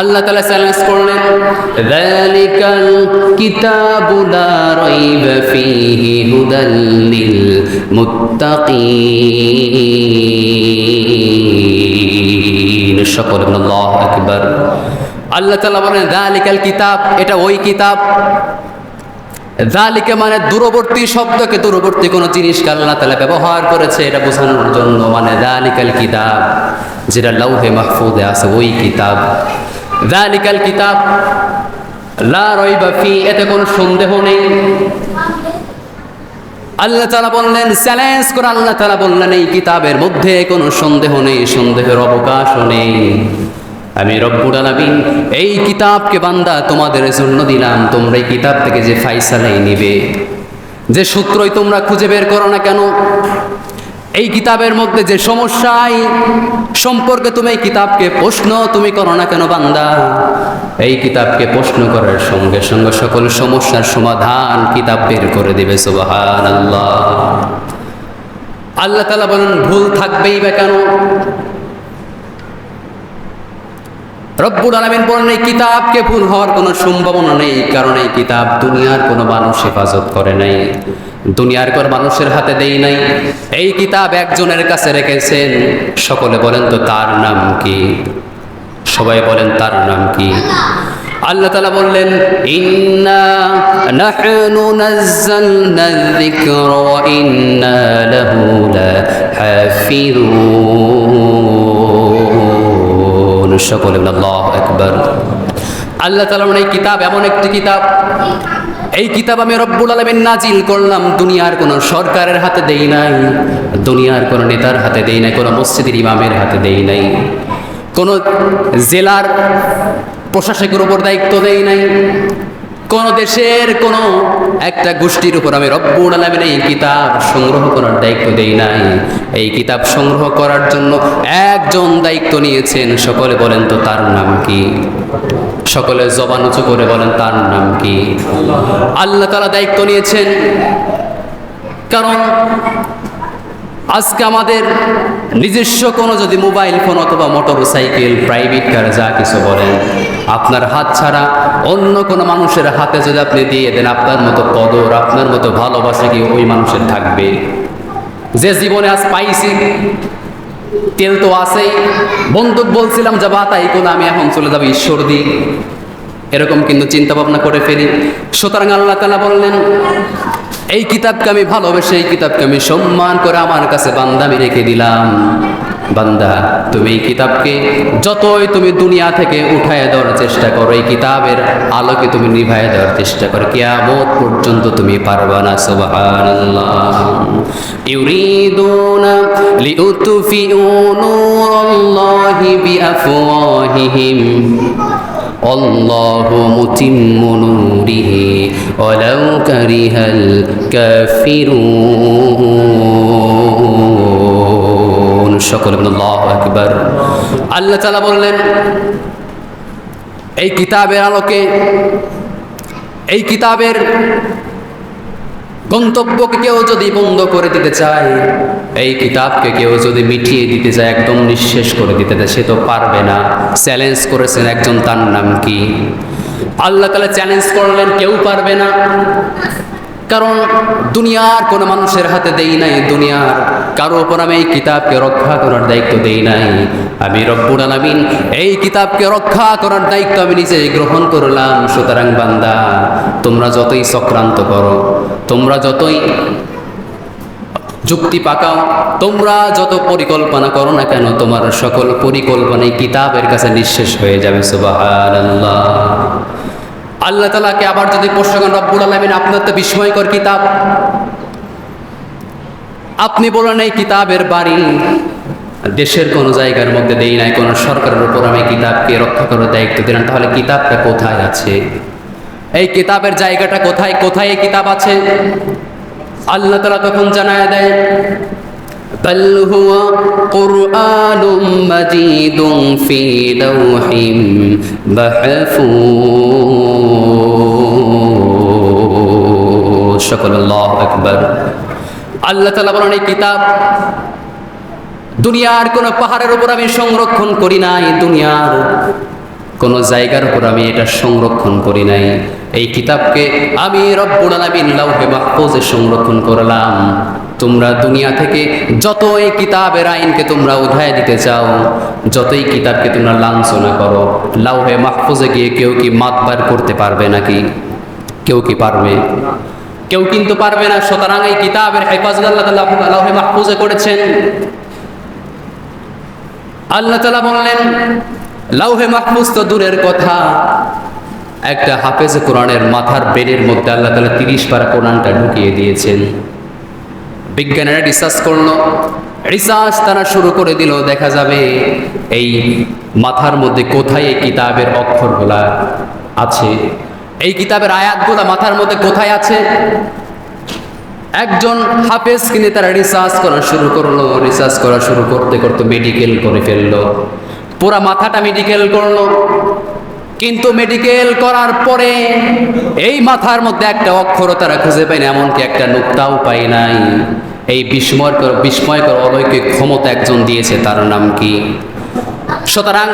আল্লাহ তালা চ্যালেঞ্জ করলেন কিতাবু লা রাইবা ফীহি হুদাল লিল মুত্তাকিন সকল আল্লাহু আকবার। আল্লাহ তাআলা বলেন যালিকাল কিতাব, এটা ওই কিতাব। জালিকে মানে দূরবর্তী শব্দকে দূরবর্তী কোনো জিনিসকে আল্লাহ তালা ব্যবহার করেছে, এটা বোঝানোর জন্য মানে জালিকাল কিতাব, যেটা লৌহে মাহফুজে আছে, ওই কিতাব। জালিকাল কিতাব, লা রইবা ফি, এতে কোনো সন্দেহ নেই। আল্লাহ তালা বললেন, চ্যালেঞ্জ করে আল্লাহ তালা বললেন, এই কিতাবের মধ্যে কোনো সন্দেহ নেই, সন্দেহের অবকাশও নেই। আমি রব্বুল আলামিন এই কিতাবকে বান্দা তোমাদের জন্য দিলাম, তোমরা এই কিতাব থেকে যে ফাইসালাই নিবে। যে সূত্রই তোমরা খুঁজে বের করো না কেন? এই কিতাবের মধ্যে যে সমস্যায় সম্পর্কে তুমি এই কিতাবকে প্রশ্ন, তুমি করো না কেন বান্দা? এই কিতাবকে প্রশ্ন করার সঙ্গে সঙ্গে সকল সমস্যার সমাধান কিতাব বের করে দেবে সুবাহান আল্লাহ আল্লাহ তালা বলেন, ভুল থাকবেই বা কেন? রব্বুল আলমিন বলেন, এই কিতাবকে ভুল হওয়ার কোনো সম্ভাবনা নেই, কারণ এই কিতাব দুনিয়ার কোনো মানুষ হেফাজত করে নাই। দুনিয়ার কোন মানুষের হাতে দেই নাই। এই কিতাব একজনের কাছে রেখেছেন। সকলে বলেন তো, তার নাম কি? সবাই বলেন, তার নাম কি? আল্লাহ তালা বললেন, ইন্না বলেন, আল্লাহু তাআলা এই কিতাব এমন একটি কিতাব। এই কিতাব আমি রব্বুল আলমের নাজিল করলাম। দুনিয়ার কোনো সরকারের হাতে দেই নাই, দুনিয়ার কোনো নেতার হাতে দেই নাই, কোনো মসজিদের ইমামের হাতে দেই নাই, কোনো জেলার প্রশাসকের উপর দায়িত্ব দেই নাই কোন দেশের কোন একটা গোষ্ঠীর উপর আমি রব্বুল আলমিন এই কিতাব সংগ্রহ করার দায়িত্ব দেই নাই। এই কিতাব সংগ্রহ করার জন্য একজন দায়িত্ব নিয়েছেন। সকলে বলেন তো তার নাম কি? সকলে জবান উঁচু করে বলেন তার নাম কি? আল্লাহ তালা দায়িত্ব নিয়েছেন। কারণ আজকে আমাদের নিজস্ব কোনো যদি মোবাইল ফোন অথবা মোটর সাইকেল প্রাইভেট কার যা কিছু বলেন, আপনার হাত ছাড়া অন্য কোনো মানুষের হাতে যদি আপনি দিয়ে দেন, আপনার মতো কদর, আপনার মতো ভালোবাসা কি ওই মানুষের থাকবে? যে জীবনে আজ পাইছি, তেল তো আছেই। বন্দুক বলছিলাম যা বাতাই কোনো, আমি এখন চলে যাব ঈশ্বর দি এরকম কিন্তু চিন্তা ভাবনা করে ফেলি। সুতরাং আল্লাহ তালা বললেন এই কিতাবকে আমি ভালোবেসে, এই কিতাবকে আমি সম্মান করে আমার কাছে বান্দা আমি রেখে দিলাম। বান্দা, তুমি এই কিতাবকে যতই তুমি দুনিয়া থেকে উঠায় দেওয়ার চেষ্টা করো, এই কিতাবের আলোকে তুমি নিভায় দেওয়ার চেষ্টা করো। কিয়ামত পর্যন্ত তুমি পারবা না, সুবহানাল্লাহ। ইউরিদুনা والله متم نوره ولو كره الكافرون সকল আল্লাহ আকবার আল্লাহ তাআলা বললেন এই কিতাবের আলোকে এই কিতাবের গন্তব্যকে কেউ যদি বন্ধ করে দিতে চায়, এই কিতাবকে কেউ যদি মিটিয়ে দিতে চায়, একদম নিঃশেষ করে দিতে চায়, সে তো পারবে না। চ্যালেঞ্জ করেছেন একজন, তার নাম কি? আল্লাহ তালা চ্যালেঞ্জ করলেন, কেউ পারবে না। কারণ দুনিয়ার কোনো মানুষের হাতে দেই নাই, দুনিয়ার কারও ওপর আমি এই কিতাবকে রক্ষা করার দায়িত্ব দেই নাই। আমি রব্বুল আলামিন এই কিতাবকে রক্ষা করার দায়িত্ব আমি নিজে গ্রহণ করলাম, সুতরাং বান্দা, তোমরা যতই চক্রান্ত করো তোমরা যতই যুক্তি পাকাও, তোমরা যত পরিকল্পনা করো না কেন, তোমার সকল পরিকল্পনাই কিতাবের কাছে নিঃশেষ হয়ে যাবে, সুবহানাল্লাহ। আল্লাহ তালাকে আবার যদি প্রশ্ন রব্বুল আলমিন, আপনার তো বিস্ময়কর কিতাব। আপনি বলেন, এই কিতাবের বাড়ি দেশের কোনো জায়গার মধ্যে দেই নাই, কোনো সরকারের উপর আমি কিতাবকে রক্ষা করার দায়িত্ব দিলাম তাহলে কিতাবটা কোথায় আছে? এই কিতাবের জায়গাটা কোথায় কোথায় এই কিতাব আছে আল্লাহ তালা তখন জানায় দেয় بل هو قرآن مجيد في لوح محفوظ সকল আল্লাহ আকবার আল্লাহ তালা বলেন এই কিতাব দুনিয়ার কোন পাহাড়ের উপর আমি সংরক্ষণ করি নাই দুনিয়ার কোনো জায়গার উপর আমি এটা সংরক্ষণ করি নাই এই কিতাবকে আমি রব্বুল আলামিন লাউহে মাহফুজে সংরক্ষণ করলাম। তোমরা দুনিয়া থেকে যত এই কিতাবের আইনকে তোমরা উধায় দিতে চাও, যতই কিতাবকে তোমরা লাঞ্ছনা করো, লাউহে মাহফুজে গিয়ে কেউ কি মাতবার করতে পারবে নাকি? কেউ কি পারবে? কেউ কিন্তু পারবে না, সুতরাং এই কিতাবের হেফাজত আল্লাহ তাআলা লাউহে মাহফুজে করেছেন। আল্লাহ তালা বললেন, লাউহে মাহফুজ তো দূরের কথা। একটা হাফেজ কোরআনের মাথার ব্রেনের মধ্যে আল্লাহ তালা তিরিশ পারা কোরআনটা ঢুকিয়ে দিয়েছেন। বিজ্ঞানীরা রিসার্চ করল। রিসার্চ তারা শুরু করে দিল, দেখা যাবে এই মাথার মধ্যে কোথায় এই কিতাবের অক্ষরগুলা আছে? এই কিতাবের আয়াতগুলা মাথার মধ্যে কোথায় আছে? একজন হাফেজ কিনে তারা রিসার্চ করা শুরু করল, রিসার্চ করা শুরু করতে করতে মেডিকেল করে ফেলল। পুরা মাথাটা মেডিকেল করল। কিন্তু মেডিকেল করার পরে এই মাথার মধ্যে একটা অক্ষরও তারা খুঁজে পায় না, এমনকি একটা নুক্তাও পাই নাই। এই বিস্ময়কর বিস্ময়কর অলৌকিক ক্ষমতা একজন দিয়েছে, তার নাম কি? সুতরাং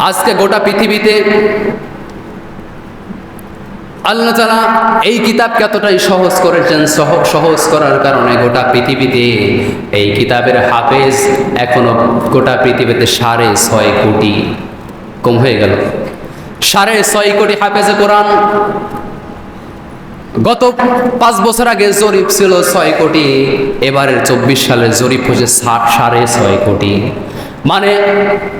আজকে গোটা পৃথিবীতে আল্লাহ তালা এই কিতাবকে এতটাই সহজ করেছেন, সহ- সহজ করার কারণে গোটা পৃথিবীতে এই কিতাবের হাফেজ এখনও গোটা পৃথিবীতে সাড়ে ছয় কোটি। কম হয়ে গেল। সাড়ে ছয় কোটি হাফেজে কোরআন। গত পাঁচ বছর আগে জরিপ ছিল ছয় কোটি, এবারের চব্বিশ সালের জরিপ হচ্ছে সাড়ে ছয় কোটি। মানে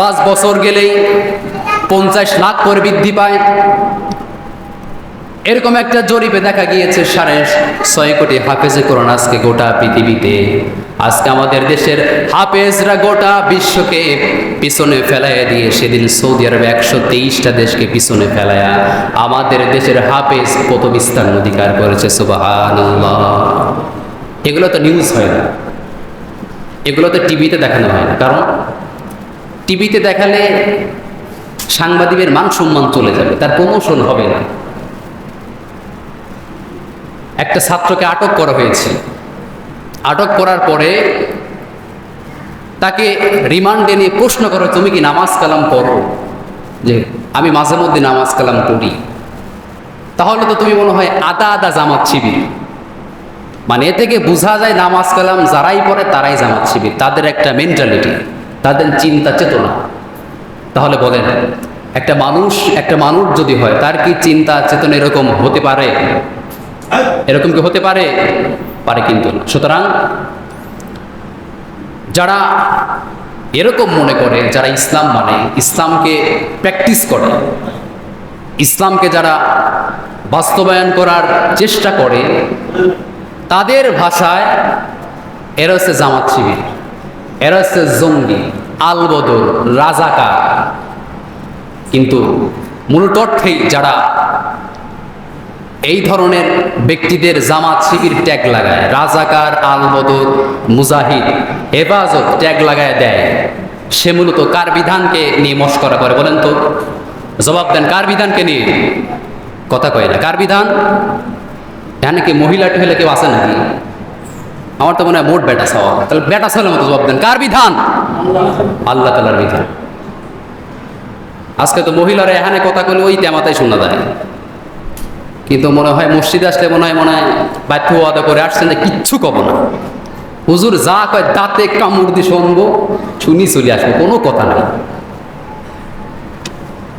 পাঁচ বছর গেলেই পঞ্চাশ লাখ করে বৃদ্ধি পায়। এরকম একটা জরিপে দেখা গিয়েছে, সাড়ে ছয় কোটি হাফেজে কোরআন আজকে গোটা পৃথিবীতে। আজকে আমাদের দেশের হাফেজরা গোটা বিশ্বকে পিছনে ফেলাইয়া দিয়ে সেদিন সৌদি আরবে একশো তেইশটা দেশকে পিছনে ফেলায়া আমাদের দেশের হাফেজ প্রথম স্থান অধিকার করেছে সুবাহান এগুলো তো নিউজ হয় না। এগুলো তো টিভিতে দেখানো হয় না। কারণ টিভিতে দেখালে সাংবাদিকের মান সম্মান চলে যাবে, তার প্রমোশন হবে না। একটা ছাত্রকে আটক করা হয়েছে। আটক করার পরে তাকে রিমান্ডে নিয়ে প্রশ্ন করো, তুমি কি নামাজ কালাম করো যে, আমি মাঝে মধ্যে নামাজ কালাম করি তাহলে তো তুমি মনে হয় আদা আদা জামাত শিবির। মানে এ থেকে বোঝা যায় নামাজ কালাম যারাই পড়ে তারাই জামাত শিবির। তাদের একটা মেন্টালিটি তাদের চিন্তা চেতনা। তাহলে বলেন, একটা মানুষ একটা মানুষ যদি হয়, তার কি চিন্তা চেতনা এরকম হতে পারে? এরকম কি হতে পারে? পারে কিন্তু না। সুতরাং যারা এরকম মনে করে, যারা ইসলাম মানে ইসলামকে প্র্যাকটিস করে, ইসলামকে যারা বাস্তবায়ন করার চেষ্টা করে, তাদের ভাষায় এরা হচ্ছে জামাত শিবির, এরা হচ্ছে জঙ্গি, আলবদর, রাজাকার। কিন্তু মূলত অর্থেই যারা এই ধরনের ব্যক্তিদের জামাত শিবির ট্যাগ লাগায়। রাজাকার আলবদর মুজাহিদ হেফাজত ট্যাগ লাগায় দেয়। সে মূলত কার বিধানকে নিয়ে মস্করা করে বলেন তো? জবাব দেন, কার বিধানকে নিয়ে? কথা কয় না, কার বিধান? এখানে কি মহিলা টহিলা কেউ আছে নাকি? আমার তো মনে হয় মোট বেটা সওয়া তাহলে বেটা সওয়ালের মতো জবাব দেন, কার বিধান? আল্লাহ তালার বিধান। আজকে তো মহিলারা এখানে কথা কলে ওই তেমাতাই শোনা যায় কিন্তু মনে হয় মসজিদে আসলে মনে হয় মনে হয় বাধ্য আদা করে আসছেন যে কিচ্ছু কব না। হুজুর যা কয় দাঁতে কামড় দিয়ে শুনব, শুনি চলে আসব, কোনো কথা নাই।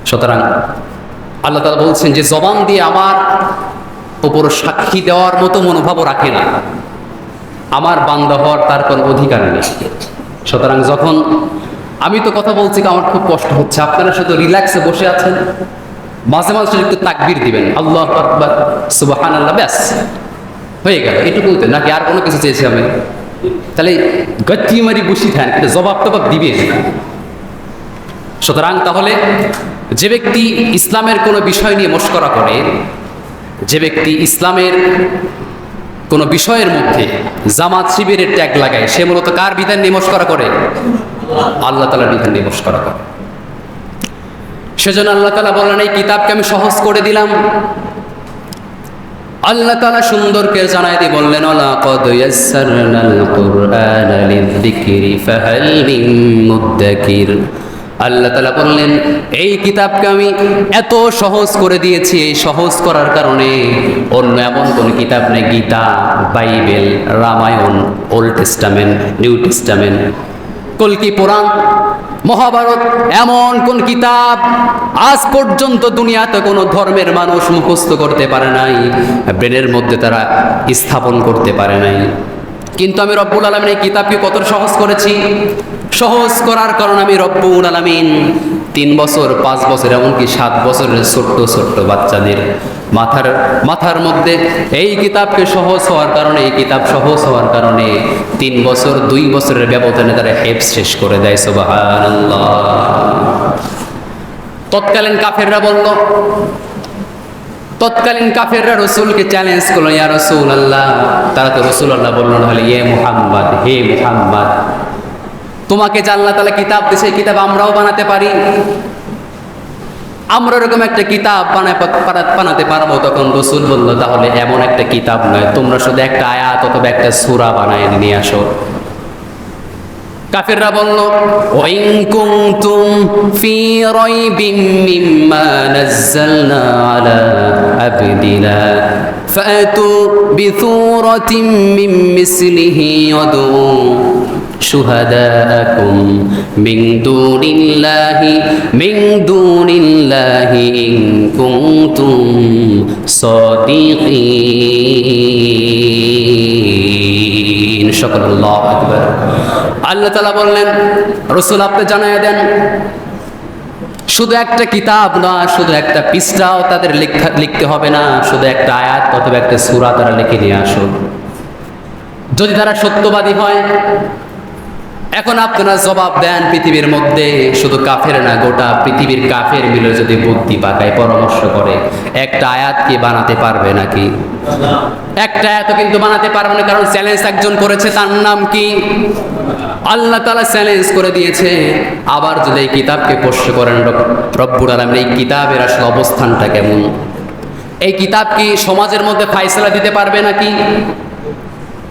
সুতরাং আল্লাহ তালা বলছেন যে জবান দিয়ে আমার ওপর সাক্ষী দেওয়ার মতো মনোভাবও রাখে না। আমার বান্দা হওয়ার তার কোনো অধিকার নেই। সুতরাং যখন আমি তো কথা বলছি, আমার খুব কষ্ট হচ্ছে। আপনারা শুধু রিল্যাক্সে বসে আছেন। মাঝে মাঝে একটু তাকবির দিবেন। আল্লাহ আকবার সুবাহান আল্লাহ ব্যাস। হয়ে গেল। এটুকুতে নাকি আর কোনো কিছু চেয়েছি আমি? তাহলে গচ্চি মারি বসি থাকেন কিন্তু জবাব টবাব দিবে সুতরাং তাহলে যে ব্যক্তি ইসলামের কোনো বিষয় নিয়ে মস্করা করে, যে ব্যক্তি ইসলামের কোনো বিষয়ের মধ্যে জামাত শিবিরের ট্যাগ লাগায়, সে মূলত কার বিধান নিয়ে মস্করা করে? আল্লাহ তালার বিধান নিয়ে মস্করা করে। সেজন্য আল্লাহ তালা বলেন এই কিতাবকে আমি সহজ করে দিলাম। আল্লাহ তালা সুন্দরকে জানাই দিয়ে বললেন আল্লাহ তালা বললেন, এই কিতাবকে আমি এত সহজ করে দিয়েছি, এই সহজ করার কারণে অন্য এমন কোন কিতাব নেই, Gita, Bible, Ramayan, Old Testament, New Testament কলকি পুরাণ মহাভারত এমন কোন কিতাব আজ পর্যন্ত দুনিয়াতে কোনো ধর্মের মানুষ মুখস্থ করতে পারে নাই, ব্রেনের মধ্যে তারা স্থাপন করতে পারে নাই। কিন্তু আমি রব্বুল আলমিন এই কিতাবকে কত সহজ করেছি? সহজ করার কারণ আমি রব্বুল আলমিন। তিন বছর, পাঁচ বছর, এমনকি সাত বছরের ছোট্ট ছোট্ট বাচ্চাদের মাথার মাথার মধ্যে এই কিতাবকে সহজ হওয়ার কারণে, এই কিতাব সহজ হওয়ার কারণে তিন বছর, দুই বছরের ব্যবধানে তারা হেপ শেষ করে দেয়, সুবহানাল্লাহ। তৎকালীন কাফেররা বলল, তৎকালীন কাফেররা রসুলকে চ্যালেঞ্জ করল, ইয়া রসুল আল্লাহ তারা তো রসুল আল্লাহ বলল না হলে ইয়ে মুহাম্মদ, হে মুহাম্মদ। তোমাকে যে আল্লাহ তালা কিতাব এই কিতাব আমরাও বানাতে পারি। আমরা এরকম একটা কিতাব বানাতে পারব তখন রসুল বলল, তাহলে এমন একটা কিতাব নয়, তোমরা শুধু একটা আয়াত অথবা একটা সুরা বানায় নিয়ে আসো। কাফেররা বলল ওয়াইন কুনতুম ফি রাইবিম মিম্মা নাযালনা আলা আবদিনা ফাতু বিসূরাতিন মিন মিসলিহি ওয়াদউ। شهداءكم من دون الله من دون الله إن كنتم صادقين شكر الله أكبر আল্লাহ তালা বললেন রসুল আপনি জানাই দেন শুধু একটা কিতাব না শুধু একটা পৃষ্ঠাও তাদের লেখা লিখতে হবে না শুধু একটা আয়াত অথবা একটা সুরা তারা লিখে নিয়ে আসুন যদি তারা সত্যবাদী হয় এখন আপনারা জবাব দেন পৃথিবীর মধ্যে। শুধু কাফের না, গোটা পৃথিবীর কাফের মিলে যদি বুদ্ধি পাকায় পরামর্শ করে, একটা আয়াত কি বানাতে পারবে নাকি? একটা আয়াত কিন্তু বানাতে পারবে না, কারণ চ্যালেঞ্জ একজন করেছে, তার নাম কি? আল্লাহ তালা চ্যালেঞ্জ করে দিয়েছে। আবার যদি এই কিতাবকে প্রশ্ন করেন, রব- রব্বুর আলমের এই কিতাবের আসলে অবস্থানটা কেমন? এই কিতাব কি সমাজের মধ্যে ফাইসলা দিতে পারবে নাকি?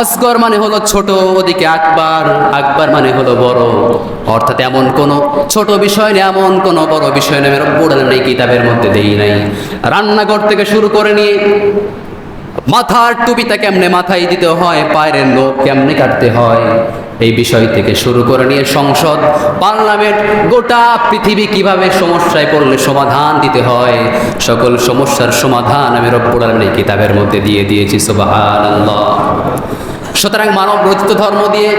আসগর মানে হলো ছোট, ওদিকে আকবার আকবার মানে হলো বড়। অর্থাৎ এমন কোন ছোট বিষয় নেই, এমন কোন বড় বিষয় নেই আলামিন এই কিতাবের মধ্যে দেই নাই। রান্নাঘর থেকে শুরু করে নিয়ে মাথার টুপিটা কেমনে মাথায় দিতে হয়, পায়ের লোক কেমনে কাটতে হয়? এই বিষয় থেকে শুরু করে নিয়ে সংসদ, পার্লামেন্ট, গোটা পৃথিবী কীভাবে সমস্যায় পড়লে সমাধান দিতে হয়, সকল সমস্যার সমাধান আমি রব্বুল এই কিতাবের মধ্যে দিয়ে দিয়েছি, সুবহানাল্লাহ। সুতরাং মানব রচিত ধর্ম দিয়ে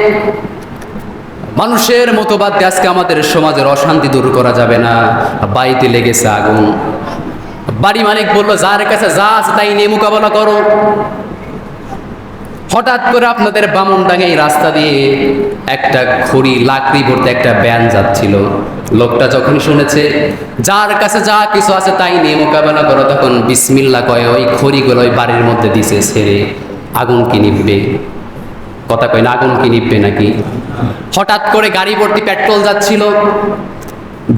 মানুষের মতবাদ আজকে আমাদের সমাজের অশান্তি দূর করা যাবে না। বাড়িতে লেগেছে আগুন। বাড়ি মালিক বলল, যার কাছে যা আছে তাই নিয়ে মোকাবেলা করো। হঠাৎ করে আপনাদের বামন ডাঙে এই রাস্তা দিয়ে একটা খড়ি লাকড়ি ভরতে একটা ব্যান যাচ্ছিল। লোকটা যখন শুনেছে, যার কাছে যা কিছু আছে তাই নিয়ে মোকাবেলা করো, তখন বিসমিল্লা কয় ওই খড়িগুলো ওই বাড়ির মধ্যে দিছে, ছেড়ে আগুন কি নিববে কথা কয় না, আগুন কি নিববে নাকি? হঠাৎ করে গাড়ি ভর্তি পেট্রোল যাচ্ছিল।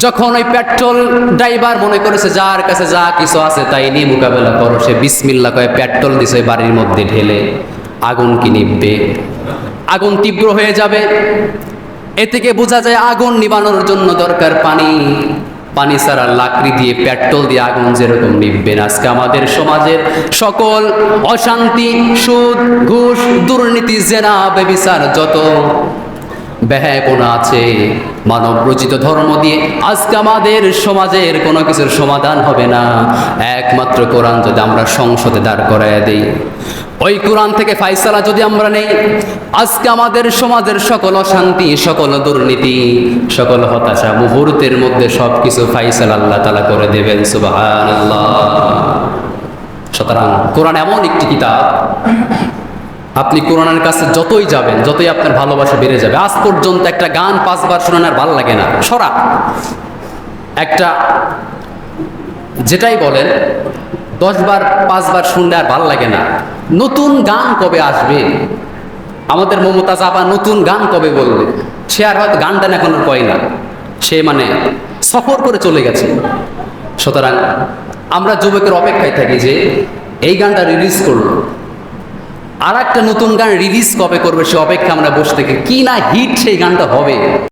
যখন ওই পেট্রোল ড্রাইভার মনে করেছে, যার কাছে যা কিছু আছে তাই নিয়ে মোকাবেলা করো, সে বিসমিল্লা কয়ে পেট্রোল দিছে বাড়ির মধ্যে ঢেলে। আগুন কি নিববে আগুন তীব্র হয়ে যাবে। এ থেকে বোঝা যায় আগুন নিবানোর জন্য দরকার পানি। পানি ছাড়া লাকড়ি দিয়ে, পেট্রোল দিয়ে আগুন যেরকম নিববেন আজকে আমাদের সমাজের সকল অশান্তি, সুদ, ঘুষ, দুর্নীতি, জেনা, বেবিচার যত ব্যয়াপনা আছে। মানব রচিত ধর্ম দিয়ে আজকে আমাদের সমাজের কোনো কিছুর সমাধান হবে না। একমাত্র কোরআন যদি আমরা সংসদে দাঁড় করাইয়া দিই। ওই কোরআন থেকে ফাইসালা যদি আমরা নেই, আজকে আমাদের সমাজের সকল অশান্তি, সকল দুর্নীতি, সকল হতাশা মুহূর্তের মধ্যে সব কিছু ফাইসাল আল্লাহ তালা করে দেবেন সুবাহ সুতরাং কোরআন এমন একটি কিতাব আপনি কোরআনের কাছে যতই যাবেন, যতই আপনার ভালোবাসা বেড়ে যাবে, আজ পর্যন্ত একটা গান পাঁচবার শোনান আর ভালো লাগে না। সরা। একটা, যেটাই বলেন, দশবার, পাঁচবার শুনলে আর ভালো লাগে না। নতুন গান কবে আসবে? আমাদের মমতাজ আবার নতুন গান কবে বলবে? সে আর হয়তো গানটা এখন আর কয় না। সে মানে সফর করে চলে গেছে। সুতরাং আমরা যুবকের অপেক্ষায় থাকি যে, এই গানটা রিলিজ করল আর একটা নতুন গান রিলিজ কবে করবে সে অপেক্ষা আমরা বসে থেকে? কি না হিট সেই গানটা হবে?